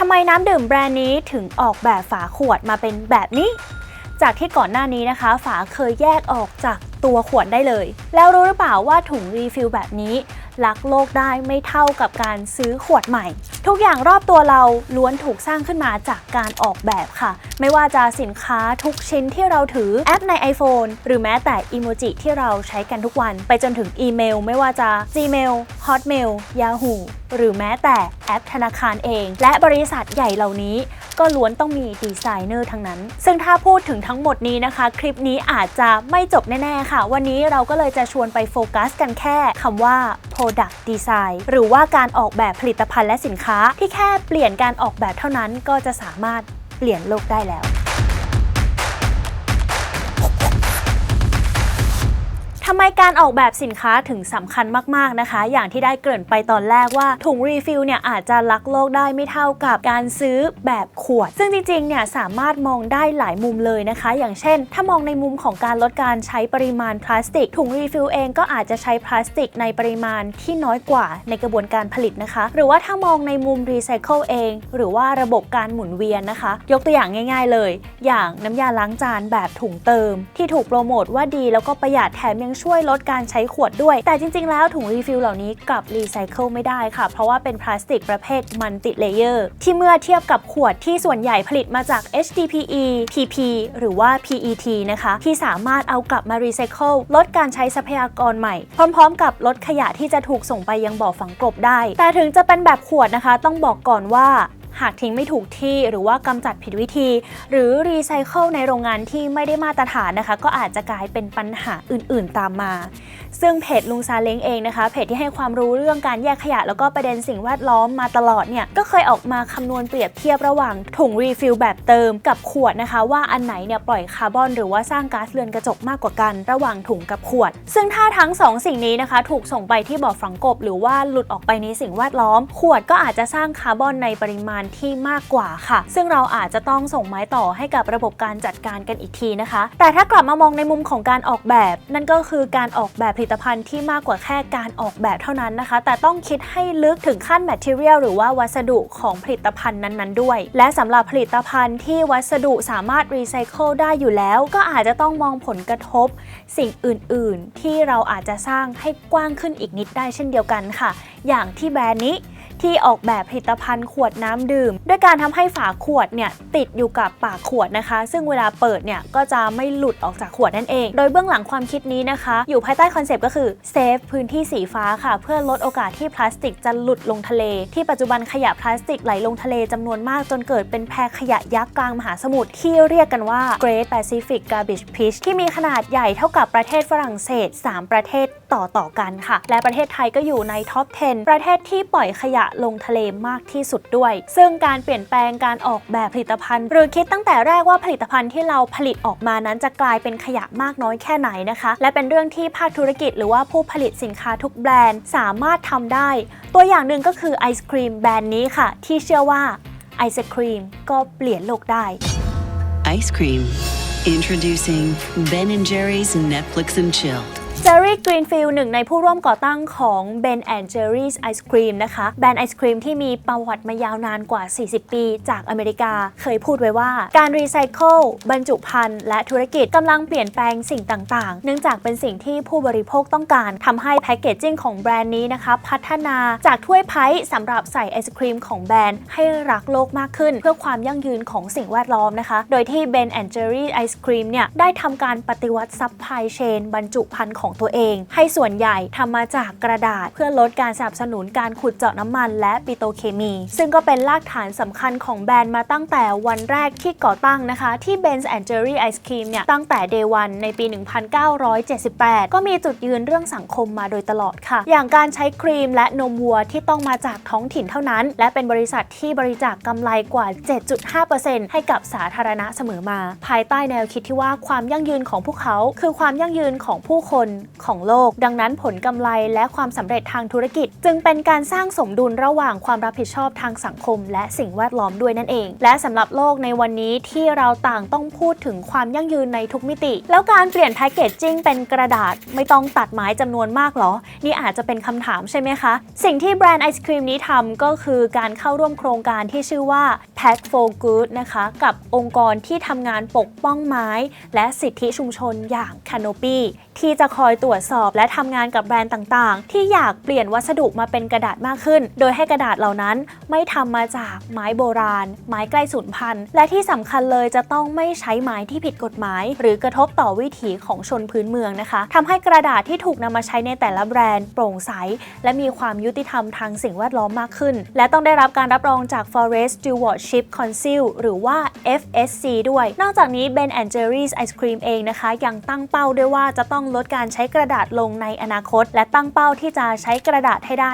ทำไมน้ำดื่มแบรนด์นี้ถึงออกแบบฝาขวดมาเป็นแบบนี้ จากที่ก่อนหน้านี้นะคะ ฝาเคยแยกออกจากตัวขวดได้เลย แล้วรู้หรือเปล่าว่าถุงรีฟิลแบบนี้ รักโลกได้ไม่เท่ากับการซื้อขวดใหม่ ทุกอย่างรอบตัวเราล้วนถูกสร้างขึ้นมาจากการออกแบบค่ะ ไม่ว่าจะสินค้าทุกชิ้นที่เราถือแอปใน iPhone หรือแม้แต่อีโมจิที่เราใช้กันทุกวัน ไปจนถึงอีเมล ไม่ว่าจะ Gmail Hotmail Yahoo หรือแม้แต่แอปธนาคารเอง และบริษัทใหญ่เหล่านี้ ก็ล้วนต้องมีดีไซเนอร์ทั้งนั้น ซึ่งถ้าพูดถึงทั้งหมดนี้นะคะ คลิปนี้อาจจะไม่จบแน่ ๆ ค่ะ วันนี้เราก็เลยจะชวนไปโฟกัสกันแค่คำว่า product design หรือว่าการออกแบบผลิตภัณฑ์และสินค้า ที่แค่เปลี่ยนการออกแบบเท่านั้นก็จะสามารถเปลี่ยนโลกได้แล้ว ทำไมการออกแบบสินค้าถึงสำคัญมากๆนะคะ อย่างที่ได้เกริ่นไปตอนแรกว่าถุงรีฟิลเนี่ยอาจจะรักโลกได้ไม่เท่ากับการซื้อแบบขวด ซึ่งจริงๆเนี่ยสามารถมองได้หลายมุมเลยนะคะ อย่างเช่น ถ้ามองในมุมของการลดการใช้ปริมาณพลาสติก ถุงรีฟิลเองก็อาจจะใช้พลาสติกในปริมาณที่น้อยกว่าในกระบวนการผลิตนะคะ หรือว่าถ้ามองในมุมรีไซเคิลเอง หรือว่าระบบการหมุนเวียนนะคะ ยกตัวอย่างง่าย ๆ เลย อย่างน้ำยาล้างจานแบบถุงเติม ที่ถูกโปรโมทว่าดีแล้วก็ประหยัดแถมยังช่วยลดการใช้ขวดด้วย แต่จริง ๆ แล้วถุงรีฟิลเหล่านี้กลับรีไซเคิลไม่ได้ค่ะ เพราะว่าเป็นพลาสติกประเภทมันติเลเยอร์ ที่เมื่อเทียบกับขวดที่ส่วนใหญ่ผลิตมาจาก HDPE PP หรือว่า PET นะคะ ที่สามารถเอากลับมารีไซเคิลลดการใช้ทรัพยากรใหม่ พร้อม ๆ กับลดขยะที่จะถูกส่งไปยังบ่อฝังกลบได้ แต่ถึงจะเป็นแบบขวดนะคะ ต้องบอกก่อนว่า หากทิ้งไม่ถูกที่หรือว่ากำจัดผิดวิธี หรือรีไซเคิลในโรงงานที่ไม่ได้มาตรฐานนะคะ ก็อาจจะกลายเป็นปัญหาอื่นๆตามมา ซึ่งเพจลุงซาเล้งเองนะคะเพจที่ให้ความรู้เรื่องการแยกขยะ แล้วก็ประเด็นสิ่งแวดล้อมมาตลอดเนี่ยก็เคยออกมาคำนวณเปรียบเทียบระหว่างถุงรีฟิลแบบเติมกับขวดนะคะ ว่าอันไหนเนี่ยปล่อยคาร์บอนหรือว่าสร้างก๊าซเรือนกระจกมากกว่ากัน ระหว่างถุงกับขวด ซึ่งถ้าทั้งสองสิ่งนี้นะคะ ถูกส่งไปที่บ่อฝังกบ หรือว่าหลุดออกไปในสิ่งแวดล้อม ขวดก็อาจจะสร้างคาร์บอนในปริมาณที่มากกว่าค่ะ ซึ่งเราอาจจะต้องส่งไม้ต่อให้กับระบบการจัดการกันอีกทีนะคะ แต่ถ้ากลับมามองในมุมของการออกแบบ นั่นก็คือการออกแบบผลิตตภัณฑ์ที่มากกว่าแค่การออกแบบเท่านั้นนะคะ แต่ต้องคิดให้ลึกถึงขั้น material หรือว่าวัสดุของผลิตภัณฑ์นั้นๆด้วย และสำหรับผลิตภัณฑ์ที่วัสดุสามารถรีไซเคิลได้อยู่แล้ว ก็อาจจะต้องมองผลกระทบ สิ่งอื่น ๆ ที่เราอาจจะสร้างให้กว้างขึ้นอีกนิดได้เช่นเดียวกันค่ะ อย่างที่แบรนด์นี้ ที่ออกแบบผลิตภัณฑ์ขวดน้ำดื่ม ด้วยการทำให้ฝาขวดเนี่ยติดอยู่กับปากขวดนะคะ ซึ่งเวลาเปิดเนี่ยก็จะไม่หลุดออกจากขวดนั่นเอง โดยเบื้องหลังความคิดนี้นะคะ อยู่ภายใต้คอนเซปต์ก็คือเซฟพื้นที่สีฟ้าค่ะ เพื่อลดโอกาสที่พลาสติกจะหลุดลงทะเล ที่ปัจจุบันขยะพลาสติกไหลลงทะเลจำนวนมากจนเกิดเป็นแพขยะยักษ์กลางมหาสมุทรที่เรียกกันว่า Great Pacific Garbage Patch ที่มีขนาดใหญ่เท่ากับประเทศฝรั่งเศส 3 ประเทศต่อต่อกันค่ะ และประเทศไทยก็อยู่ในท็อป 10 ประเทศที่ปล่อยขยะลงทะเลมากที่สุดด้วย ซึ่งการเปลี่ยนแปลงการออกแบบผลิตภัณฑ์ หรือคิดตั้งแต่แรกว่าผลิตภัณฑ์ที่เราผลิตออกมานั้นจะกลายเป็นขยะมากน้อยแค่ไหนนะคะ และเป็นเรื่องที่ภาคธุรกิจหรือว่าผู้ผลิตสินค้าทุกแบรนด์สามารถทำได้ ตัวอย่างหนึ่งก็คือไอศครีมแบรนด์นี้ค่ะ ที่เชื่อว่าไอศครีมก็เปลี่ยนโลกได้ Ice cream. Introducing Ben and Jerry's Netflix and Chill. เจอรี่กรีนฟิลหนึ่งในผู้ร่วมก่อตั้งของ Ben Jerry's Ice Cream นะคะแบรนด์ไอศครีมที่มีประวัติมายาวนานกว่า 40 ปี จากอเมริกา เคยพูดไว้ว่าการรีไซเคิลบรรจุภัณฑ์และธุรกิจกำลังเปลี่ยนแปลงสิ่งต่างๆ เนื่องจากเป็นสิ่งที่ผู้บริโภคต้องการทำให้แพคเกจจิ้งของแบรนด์นี้นะคะ พัฒนาจากถ้วยไพ้สำหรับใส่ไอศครีมของแบรนด์ให้รักโลกมากขึ้น เพื่อความยั่งยืนของสิ่งแวดล้อมนะคะ โดยที่ Ben Jerry's Ice Cream เนี่ยได้ทำการปฏิวัติซัพพลายเชนบรรจุภัณฑ์ของตัวเอง ให้ส่วนใหญ่ทำมาจากกระดาษ เพื่อลดการสนับสนุนการขุดเจาะน้ำมัน และปิโตเคมี ซึ่งก็เป็นรากฐานสำคัญของแบรนด์มาตั้งแต่วันแรกที่ก่อตั้งนะคะ ที่ Ben's and Jerry Ice Cream เนี่ยตั้งแต่ Day 1ในปี 1978 ก็มีจุดยืนเรื่องสังคมมาโดยตลอดค่ะ อย่างการใช้ครีมและนมวัวที่ต้องมาจากท้องถิ่นเท่านั้น และเป็นบริษัทที่บริจาคกำไรกว่า 7.5%ให้กับสาธารณะเสมอมา ภายใต้แนวคิดที่ว่าความยั่งยืนของพวกเขา คือความยั่งยืนของผู้คนของโลก ดังนั้นผลกำไรและความสำเร็จทางธุรกิจ จึงเป็นการสร้างสมดุลระหว่างความรับผิดชอบทางสังคม และสิ่งแวดล้อมด้วยนั่นเอง และสำหรับโลกในวันนี้ที่เราต่างต้องพูดถึงความยั่งยืนในทุกมิติ แล้วการเปลี่ยนแพคเกจจิ้งเป็นกระดาษไม่ต้องตัดไม้จำนวนมากหรอ นี่อาจจะเป็นคำถามใช่ไหมคะ สิ่งที่แบรนด์ไอศครีมนี้ทำก็คือการเข้าร่วมโครงการที่ชื่อว่า Pack for Good นะคะกับองค์กรที่ทำงานปกป้องไม้ และสิทธิชุมชนอย่าง Canopy ที่จะคอยตรวจสอบและทำงานกับแบรนด์ต่างๆ ที่อยากเปลี่ยนวัสดุมาเป็นกระดาษมากขึ้น โดยให้กระดาษเหล่านั้นไม่ทำมาจากไม้โบราณ ไม้ใกล้สูญพันธุ์ และที่สำคัญเลยจะต้องไม่ใช้ไม้ที่ผิดกฎหมาย หรือกระทบต่อวิถีของชนพื้นเมืองนะคะทำให้กระดาษที่ถูกนำมาใช้ในแต่ละแบรนด์โปร่งใส และมีความยุติธรรมทางสิ่งแวดล้อมมากขึ้น และต้องได้รับการรับรองจาก Forest Stewardship Council หรือว่า FSC ด้วย นอกจากนี้ Ben Jerry's Ice Cream เองนะคะ ยังตั้งเป้าด้วยว่าจะต้องลดการใช้กระดาษลงในอนาคต และตั้งเป้าที่จะใช้กระดาษให้ได้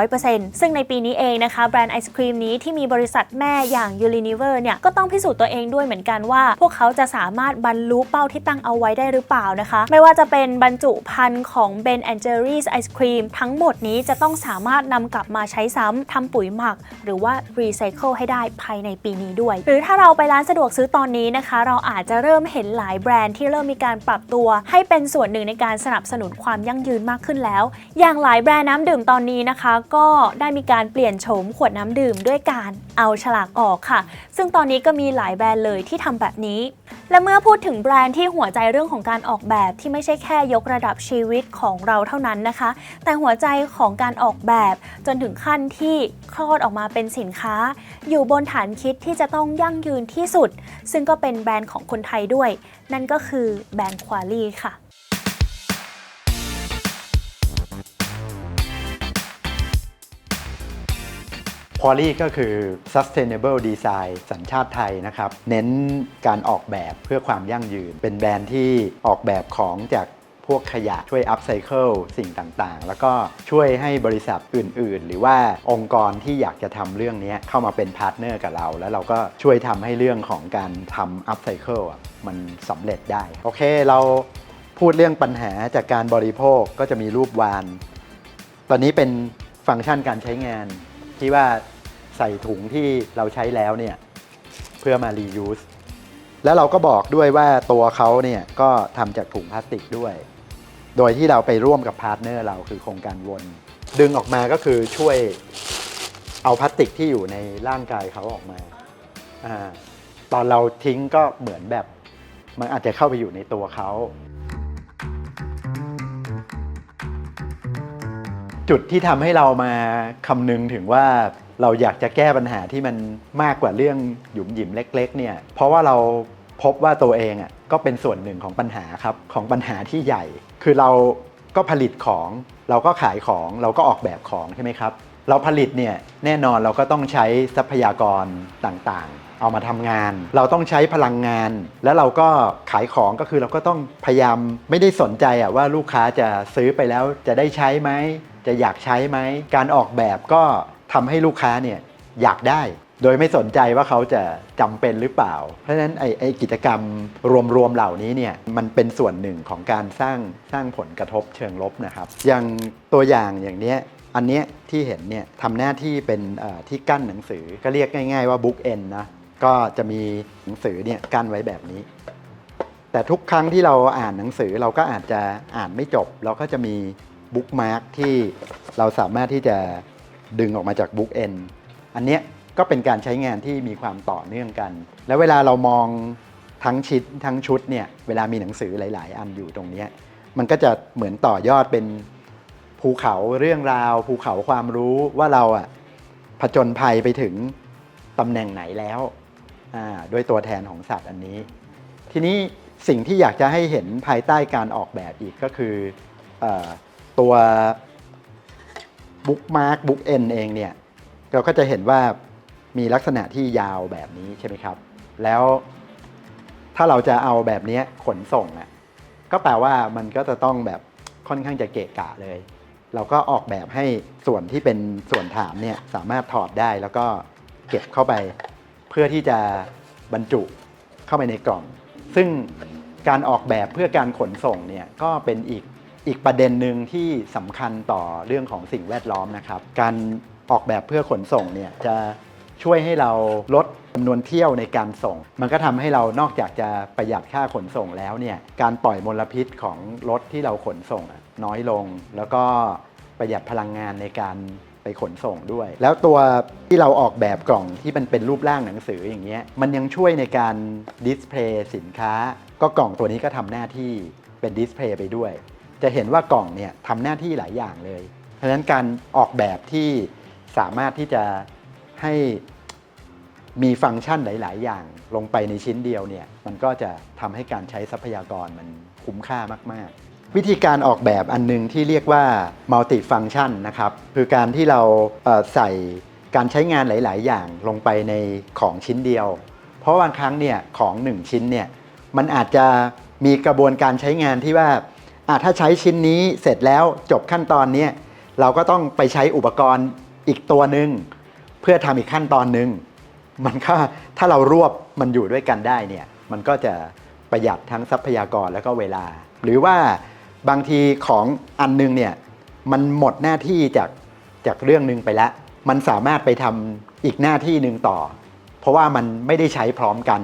100%ซึ่งในปีนี้เองนะคะ แบรนด์ไอศครีมนี้ที่มีบริษัทแม่อย่าง Unilever เนี่ยก็ต้องพิสูจน์ตัวเองด้วยเหมือนกันว่า พวกเขาจะสามารถบรรลุเป้าที่ตั้งเอาไว้ได้หรือเปล่านะคะ ไม่ว่าจะเป็นบรรจุภัณฑ์ของ Ben Jerry's Ice Cream ทั้งหมดนี้จะต้องสามารถนำกลับมาใช้ซ้ำทำปุ๋ยหมัก หรือว่ารีไซเคิลให้ได้ภายในปีนี้ด้วย หรือถ้าเราไปร้านสะดวกซื้อตอนนี้นะคะ เราอาจจะเริ่มเห็นหลายแบรนด์ที่เริ่มมีการปรับตัวให้เป็นส่วนหนึ่งในการสนับสนุนความยั่งยืนมากขึ้นแล้ว อย่างหลายแบรนด์น้ำดื่มตอนนี้นะคะ ก็ได้มีการเปลี่ยนโฉมขวดน้ำดื่มด้วยการเอาฉลากออกค่ะ ซึ่งตอนนี้ก็มีหลายแบรนด์เลยที่ทำแบบนี้ และเมื่อพูดถึงแบรนด์ที่หัวใจเรื่องของการออกแบบที่ไม่ใช่แค่ยกระดับชีวิตของเราเท่านั้นนะคะ แต่หัวใจของการออกแบบจนถึงขั้นที่คลอดออกมาเป็นสินค้า อยู่บนฐานคิดที่จะต้องยั่งยืนที่สุด ซึ่งก็เป็นแบรนด์ของคนไทยด้วย นั่นก็คือแบรนด์ควาลี่ค่ะ พอลี่ก็คือ sustainable design สัญชาติไทยนะครับ เน้นการออกแบบเพื่อความยั่งยืน เป็นแบรนด์ที่ออกแบบของจากพวกขยะช่วย upcycle สิ่งต่างๆ แล้วก็ช่วยให้บริษัทอื่นๆ หรือว่าองค์กรที่อยากจะทำเรื่องนี้เข้ามาเป็นพาร์ทเนอร์กับเรา แล้วเราก็ช่วยทำให้เรื่องของการทำ upcycle อะมันสำเร็จได้ โอเคเราพูดเรื่องปัญหาจากการบริโภคก็จะมีรูปวาน ตอนนี้เป็นฟังก์ชันการใช้งาน ที่ว่าใส่ถุงที่เราใช้แล้วเนี่ยเพื่อมา reuse แล้วเราก็บอกด้วยว่าตัวเขาเนี่ยก็ทำจากถุงพลาสติกด้วย โดยที่เราไปร่วมกับพาร์ทเนอร์เราคือโครงการวน ดึงออกมาก็คือช่วยเอาพลาสติกที่อยู่ในร่างกายเขาออกมาอาตอนเราทิ้งก็เหมือนแบบมันอาจจะเข้าไปอยู่ในตัวเขา จุดที่ทำให้เรามาคำนึงถึงว่าเราอยากจะแก้ปัญหาที่มันมากกว่าเรื่องหยุมหยิมเล็ก ๆ เนี่ย เพราะว่าเราพบว่าตัวเองอะก็เป็นส่วนหนึ่งของปัญหาครับของปัญหาที่ใหญ่ คือเราก็ผลิตของ เราก็ขายของเราก็ออกแบบของใช่ไหมครับ เราผลิตเนี่ยแน่นอนเราก็ต้องใช้ทรัพยากรต่างๆ เอามาทำงาน เราต้องใช้พลังงาน แล้วเราก็ขายของก็คือเราก็ต้องพยายามไม่ได้สนใจอะว่าลูกค้าจะซื้อไปแล้วจะได้ใช้ไหมจะอยากใช้ไหมการออกแบบก็ทำให้ลูกค้าเนี่ยอยากได้ โดยไม่สนใจว่าเขาจะจำเป็นหรือเปล่า เพราะฉะนั้นไอ้ไอกิจกรรมรวมๆเหล่านี้เนี่ยมันเป็นส่วนหนึ่งของการสร้างสร้างผลกระทบเชิงลบนะครับ อย่างตัวอย่างอย่างเนี้ยอันเนี้ยที่เห็นเนี่ยทำหน้าที่เป็นที่กั้นหนังสือก็เรียกง่าย ๆว่าบุ๊กเอนนะ ก็จะมีหนังสือเนี่ยกั้นไว้แบบนี้ แต่ทุกครั้งที่เราอ่านหนังสือเราก็อาจจะอ่านไม่จบ เราก็จะมีบุ๊กมาร์กที่เราสามารถที่จะดึงออกมาจากบุ๊กเอนอันเนี้ยก็เป็นการใช้งานที่มีความต่อเนื่องกัน แล้วเวลาเรามองทั้งชิดทั้งชุดเนี่ยเวลามีหนังสือหลาย ๆ อันอยู่ตรงนี้ มันก็จะเหมือนต่อยอดเป็นภูเขาเรื่องราว ภูเขาความรู้ว่าเราอะผจญภัยไปถึงตำแหน่งไหนแล้ว ด้วยตัวแทนของสัตว์อันนี้ ทีนี้สิ่งที่อยากจะให้เห็นภายใต้การออกแบบอีกก็คืออตัวบุ๊กมาร์กบุ๊กเอ็นเองเนี่ยเราก็จะเห็นว่ามีลักษณะที่ยาวแบบนี้ใช่ไหมครับ แล้วถ้าเราจะเอาแบบนี้ขนส่งอะก็แปลว่ามันก็จะต้องแบบค่อนข้างจะเกะกะเลย เราก็ออกแบบให้ส่วนที่เป็นส่วนฐานเนี่ยสามารถถอดได้แล้วก็เก็บเข้าไป เพื่อที่จะบรรจุเข้าไปในกล่อง ซึ่งการออกแบบเพื่อการขนส่งเนี่ยก็เป็นอีกอีกประเด็นหนึ่งที่สำคัญต่อเรื่องของสิ่งแวดล้อมนะครับ การออกแบบเพื่อขนส่งเนี่ยจะช่วยให้เราลดจำนวนเที่ยวในการส่ง มันก็ทำให้เรานอกจากจะประหยัดค่าขนส่งแล้วเนี่ยการปล่อยมลพิษของรถที่เราขนส่งน้อยลง แล้วก็ประหยัดพลังงานในการ ขนส่งด้วย แล้วตัวที่เราออกแบบกล่องที่มันเป็นรูปร่างหนังสืออย่างเงี้ยมันยังช่วยในการดิสเพลย์สินค้า ก็กล่องตัวนี้ก็ทำหน้าที่เป็นดิสเพลย์ไปด้วย จะเห็นว่ากล่องเนี่ยทำหน้าที่หลายอย่างเลยเพราะฉะนั้นการออกแบบที่สามารถที่จะให้มีฟังก์ชันหลาย ๆ อย่างลงไปในชิ้นเดียวเนี่ยมันก็จะทำให้การใช้ทรัพยากรมันคุ้มค่ามาก ๆ วิธีการออกแบบอันหนึงที่เรียกว่า multi function นะครับ คือการที่เราเใส่การใช้งานหลาย ๆ อย่างลงไปในของชิ้นเดียว เพราะบางครั้งเนี่ยของหนึ่งชิ้นเนี่ยมันอาจจะมีกระบวนการใช้งานที่ว่าอะถ้าใช้ชิ้นนี้เสร็จแล้วจบขั้นตอนนี้เราก็ต้องไปใช้อุปกรณ์อีกตัวหนึ่งเพื่อทำอีกขั้นตอนหนึ่งมันก็ถ้าเรารวบมันอยู่ด้วยกันได้เนี่ยมันก็จะประหยัดทั้งทรัพยากรแล้วก็เวลา หรือว่า บางทีของอันนึงเนี่ยมันหมดหน้าที่จากจากเรื่องหนึ่งไปแล้ว มันสามารถไปทำอีกหน้าที่หนึ่งต่อ เพราะว่ามันไม่ได้ใช้พร้อมกัน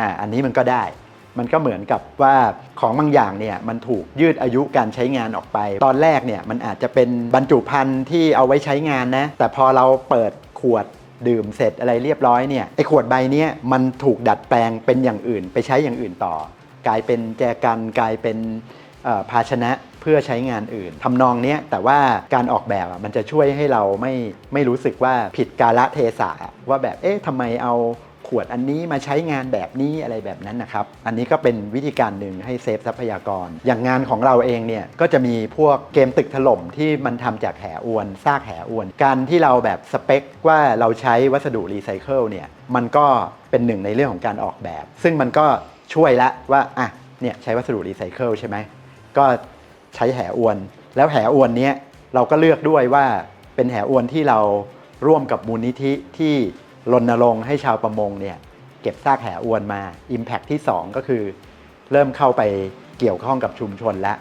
อ่าอันนี้มันก็ได้ มันก็เหมือนกับว่าของบางอย่างเนี่ยมันถูกยืดอายุการใช้งานออกไป ตอนแรกเนี่ยมันอาจจะเป็นบรรจุภัณฑ์ที่เอาไว้ใช้งานนะแต่พอเราเปิดขวดดื่มเสร็จอะไรเรียบร้อยเนี่ยไอ้ขวดใบเนี้ยมันถูกดัดแปลงเป็นอย่างอื่น ไปใช้อย่างอื่นต่อ กลายเป็นแจกันกลายเป็น ภาชนะเพื่อใช้งานอื่นทำนองนี้แต่ว่าการออกแบบมันจะช่วยให้เราไม่ไม่รู้สึกว่าผิดกาลเทศะว่าแบบเอ๊ะทำไมเอาขวดอันนี้มาใช้งานแบบนี้อะไรแบบนั้นนะครับ อันนี้ก็เป็นวิธีการหนึ่งให้เซฟทรัพยากร อย่างงานของเราเองเนี่ยก็จะมีพวกเกมตึกถล่มที่มันทำจากแหอวนซากแหอวน การที่เราแบบสเปคว่าเราใช้วัสดุรีไซเคิลเนี่ยมันก็เป็นหนึ่งในเรื่องของการออกแบบ ซึ่งมันก็ช่วยละว่าอะเนี่ยใช้วัสดุรีไซเคิลใช่ไหม ก็ใช้แหอวน แล้วแหอวนนี้เราก็เลือกด้วยว่าเป็นแหอวนที่เราร่วมกับมูลนิธิที่รณรงค์ให้ชาวประมงเนี่ยเก็บซากแหอวนมา Impact ที่ 2 ก็คือ เริ่มเข้าไปเกี่ยวข้องกับชุมชนแล้ว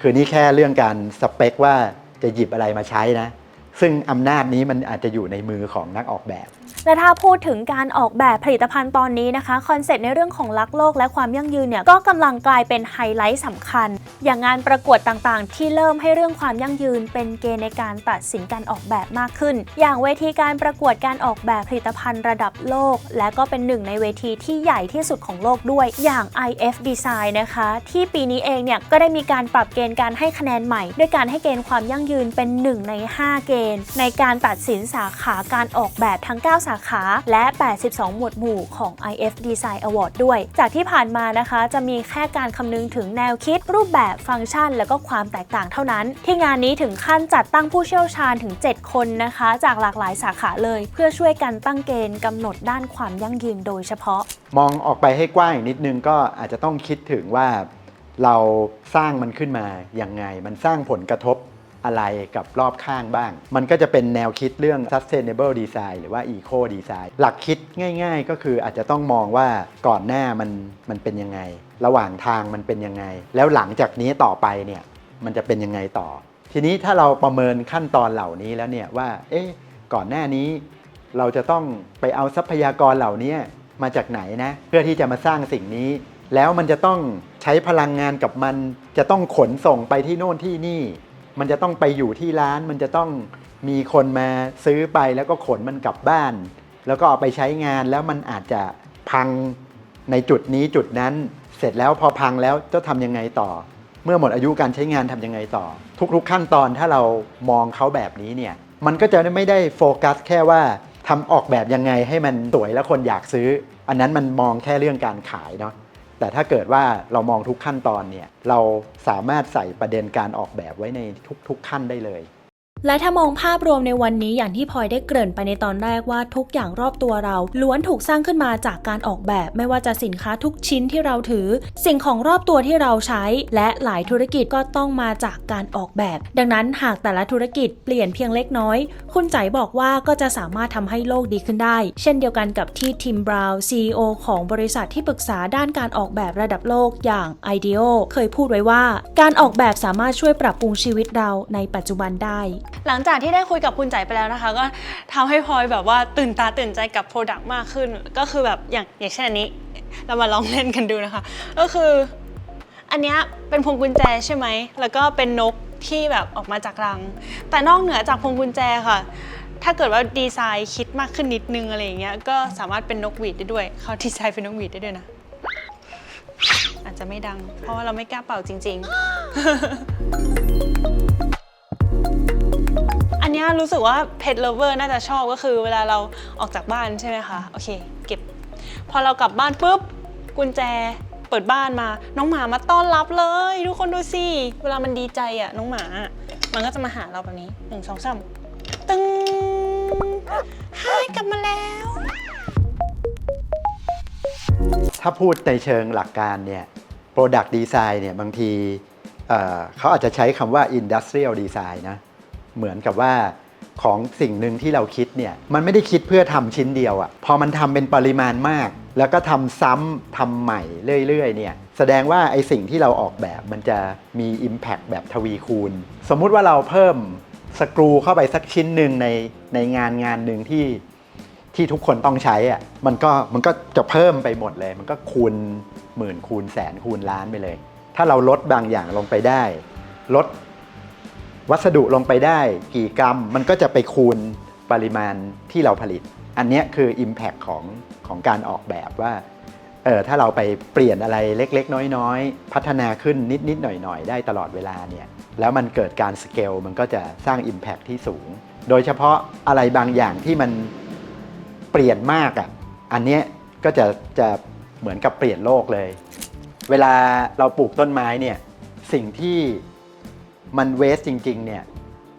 คือนี่แค่เรื่องการสเปคว่าจะหยิบอะไรมาใช้นะ ซึ่งอำนาจนี้มันอาจจะอยู่ในมือของนักออกแบบ และถ้าพูดถึงการออกแบบผลิตภัณฑ์ตอนนี้นะคะคอนเซ็ปต์ในเรื่องของรักโลกและความยั่งยืนเนี่ยก็กำลังกลายเป็นไฮไลท์สำคัญ อย่างงานประกวดต่างๆ ที่เริ่มให้เรื่องความยั่งยืนเป็นเกณฑ์ในการตัดสินการออกแบบมากขึ้น อย่างเวทีการประกวดการออกแบบผลิตภัณฑ์ระดับโลก และก็เป็นหนึ่งในเวทีที่ใหญ่ที่สุดของโลกด้วย อย่าง IF Design นะคะ ที่ปีนี้เองเนี่ยก็ได้มีการปรับเกณฑ์การให้คะแนนใหม่ ด้วยการให้เกณฑ์ความยั่งยืนเป็น 1 ใน 5 เกณฑ์ ในการตัดสินสาขาการออกแบบทั้ง 9 สาขาและ 82 หมวดหมู่ของ IF Design Award ด้วย จากที่ผ่านมานะคะ จะมีแค่การคำนึงถึงแนวคิดรูปแบบฟังก์ชัน และก็ความแตกต่างเท่านั้น ที่งานนี้ถึงขั้นจัดตั้งผู้เชี่ยวชาญถึง 7 คนนะคะ จากหลากหลายสาขาเลย เพื่อช่วยกันตั้งเกณฑ์กำหนดด้านความยั่งยืนโดยเฉพาะ มองออกไปให้กว้างอีกนิดนึงก็อาจจะต้องคิดถึงว่า เราสร้างมันขึ้นมาอย่างไง มันสร้างผลกระทบ อะไรกับรอบข้างบ้าง มันก็จะเป็นแนวคิดเรื่อง sustainable design หรือว่า eco design หลักคิดง่าย ๆ ก็คืออาจจะต้องมองว่าก่อนหน้ามันมันเป็นยังไง ระหว่างทางมันเป็นยังไง แล้วหลังจากนี้ต่อไปเนี่ยมันจะเป็นยังไงต่อ ทีนี้ถ้าเราประเมินขั้นตอนเหล่านี้แล้วเนี่ยว่าเอ๊ะก่อนหน้านี้เราจะต้องไปเอาทรัพยากรเหล่านี้มาจากไหนนะ เพื่อที่จะมาสร้างสิ่งนี้ แล้วมันจะต้องใช้พลังงานกับมัน จะต้องขนส่งไปที่โน่นที่นี่ มันจะต้องไปอยู่ที่ร้าน มันจะต้องมีคนมาซื้อไปแล้วก็ขนมันกลับบ้าน แล้วก็เอาไปใช้งานแล้วมันอาจจะพังในจุดนี้จุดนั้น เสร็จแล้วพอพังแล้วจะทำยังไงต่อ เมื่อหมดอายุการใช้งานทำยังไงต่อ ทุกๆขั้นตอนถ้าเรามองเขาแบบนี้เนี่ยมันก็จะไม่ได้โฟกัสแค่ว่าทำออกแบบยังไงให้มันสวยและคนอยากซื้อ อันนั้นมันมองแค่เรื่องการขายเนาะ แต่ถ้าเกิดว่าเรามองทุกขั้นตอนเนี่ยเราสามารถใส่ประเด็นการออกแบบไว้ในทุกๆขั้นได้เลย และถ้ามองภาพรวมในวันนี้อย่างที่พลอยได้เกริ่นไปในตอนแรกว่าทุกอย่างรอบตัวเราล้วนถูกสร้างขึ้นมาจากการออกแบบ ไม่ว่าจะสินค้าทุกชิ้นที่เราถือ สิ่งของรอบตัวที่เราใช้ และหลายธุรกิจก็ต้องมาจากการออกแบบ ดังนั้นหากแต่ละธุรกิจเปลี่ยนเพียงเล็กน้อย คุณใจบอกว่าก็จะสามารถทำให้โลกดีขึ้นได้ เช่นเดียวกันกับที่ทิมบราวน์ CEO ของบริษัทที่ปรึกษาด้านการออกแบบระดับโลกอย่าง IDEO เคยพูดไว้ว่า การออกแบบสามารถช่วยปรับปรุงชีวิตเราในปัจจุบันได้หลังจากที่ได้คุยกับคุณใจไปแล้วนะคะ ก็ทำให้พลอยแบบว่าตื่นตาตื่นใจกับ Product มากขึ้น ก็คือแบบอย่างอย่างเช่นอันนี้ เรามาลองเล่นกันดูนะคะ ก็คืออันนี้เป็นพวงกุญแจใช่ไหม แล้วก็เป็นนกที่แบบออกมาจากรัง แต่นอกเหนือจากพวงกุญแจค่ะ ถ้าเกิดว่าดีไซน์คิดมากขึ้นนิดนึงอะไรอย่างเงี้ย ก็สามารถเป็นนกหวีดได้ด้วย เขาดีไซน์เป็นนกหวีดได้ด้วยนะ อาจจะไม่ดัง เพราะว่าเราไม่กล้าเป่าจริง ๆ นี้รู้สึกว่า pet lover น่าจะชอบก็คือเวลาเราออกจากบ้านใช่ไหมคะ โอเค เก็บ พอเรากลับบ้านปุ๊บ กุญแจเปิดบ้านมา น้องหมามาต้อนรับเลย ทุกคนดูสิ เวลามันดีใจอะน้องหมา มันก็จะมาหาเราแบบนี้หนึ่งสองสามตึงฮายกลับมาแล้ว ถ้าพูดในเชิงหลักการเนี่ย Product Design เนี่ยบางทีเอ่อเขาอาจจะใช้คำว่า Industrial Design นะ เหมือนกับว่าของสิ่งหนึ่งที่เราคิดเนี่ยมันไม่ได้คิดเพื่อทำชิ้นเดียวอะพอมันทำเป็นปริมาณมาก แล้วก็ทำซ้ำทำใหม่เรื่อยๆเนี่ยแสดงว่าไอสิ่งที่เราออกแบบมันจะมี Impact แบบทวีคูณ สมมุติว่าเราเพิ่มสกรูเข้าไปสักชิ้นหนึ่งในในงานงานหนึ่งที่ที่ทุกคนต้องใช้อะมันก็มันก็จะเพิ่มไปหมดเลย มันก็คูณหมื่นคูณแสนคูณล้านไปเลย ถ้าเราลดบางอย่างลงไปได้ ลด วัสดุลงไปได้กี่กรัม มันก็จะไปคูณปริมาณที่เราผลิต อันนี้คือ Impact ของของการออกแบบว่าเออถ้าเราไปเปลี่ยนอะไรเล็ก ๆ น้อย ๆ พัฒนาขึ้นนิด ๆ หน่อย ๆ ได้ตลอดเวลาเนี่ยแล้วมันเกิดการสเกลมันก็จะสร้าง Impact ที่สูง โดยเฉพาะอะไรบางอย่างที่มันเปลี่ยนมากอะอันนี้ก็จะจะเหมือนกับเปลี่ยนโลกเลย เวลาเราปลูกต้นไม้เนี่ยสิ่งที่ มันเวสจริงๆเนี่ย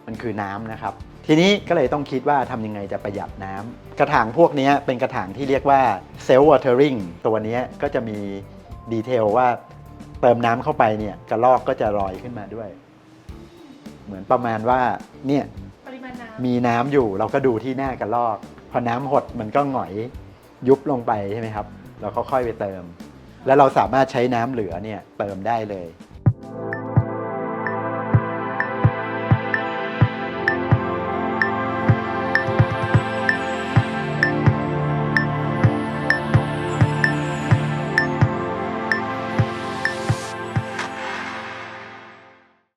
มันคือน้ำนะครับ ทีนี้ก็เลยต้องคิดว่าทำยังไงจะประหยัดน้ำกระถางพวกเนี้ยเป็นกระถางที่เรียกว่า self watering ตัวเนี้ยก็จะมีดีเทลว่าเติมน้ำเข้าไปเนี่ยกระลอกก็จะลอยขึ้นมาด้วย เหมือนประมาณว่าเนี่ยปริมาณน้มีน้ำอยู่เราก็ดูที่หน้ากระลอก พอน้ำหดมันก็หงอยยุบลงไปใช่ไหมครับ เราก็ค่อยไปเติม แล้วเราสามารถใช้น้ำเหลือเนี่ยเติมได้เลย